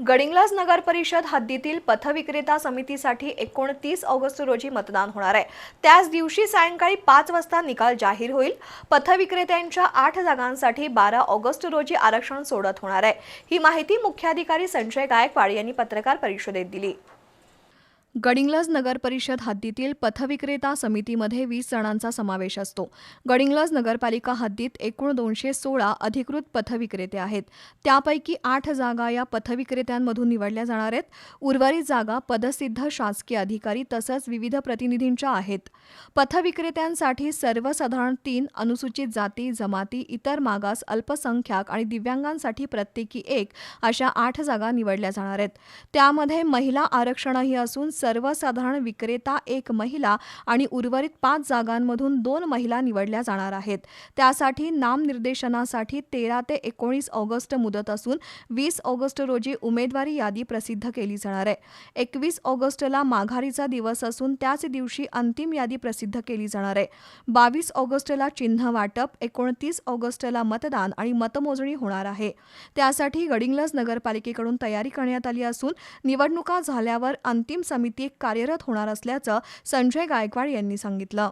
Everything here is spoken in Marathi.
गडिंग्लज नगर परिषद हद्दीतील पथविक्रेता समितीसाठी एकोणतीस ऑगस्ट रोजी मतदान होणार आहे. त्याच दिवशी सायंकाळी पाच वाजता निकाल जाहीर होईल. पथविक्रेत्यांच्या आठ जागांसाठी बारा ऑगस्ट रोजी आरक्षण सोडत होणार आहे. ही माहिती मुख्याधिकारी संजय गायकवाड यांनी पत्रकार परिषदेत दिली. गडिंग्लज नगर परिषद हद्दीतील पथविक्रेता समितीमध्ये वीस जणांचा समावेश असतो. गडिंग्लज नगरपालिका हद्दीत एकूण दोनशे सोळा अधिकृत पथविक्रेते आहेत. त्यापैकी आठ जागा या पथविक्रेत्यांमधून निवडल्या जाणार आहेत. उर्वरित जागा पदसिद्ध शासकीय अधिकारी तसंच विविध प्रतिनिधींच्या आहेत. पथविक्रेत्यांसाठी सर्वसाधारण तीन अनुसूचित जाती जमाती इतर मागास अल्पसंख्याक आणि दिव्यांगांसाठी प्रत्येकी एक अशा आठ जागा निवडल्या जाणार आहेत. त्यामध्ये महिला आरक्षणही असून सर्वसाधारण विक्रेता एक महिला आणि उर्वरित पाच जागांमधून दोन महिला निवडल्या जाणार आहेत. त्यासाठी नामनिर्देशनासाठी तेरा ते एकोणीस ऑगस्ट मुदत असून वीस ऑगस्ट रोजी उमेदवारी यादी प्रसिद्ध केली जाणार आहे. एकवीस ऑगस्टला माघारीचा दिवस असून त्याच दिवशी अंतिम यादी प्रसिद्ध केली जाणार आहे. बावीस ऑगस्टला चिन्ह वाटप एकोणतीस ऑगस्टला मतदान आणि मतमोजणी होणार आहे. त्यासाठी गडिंग्लज नगरपालिकेकडून तयारी करण्यात आली असून निवडणुका झाल्यावर अंतिम समिती कार्यरत होणार असल्याचं संजय गायकवाड यांनी सांगितलं.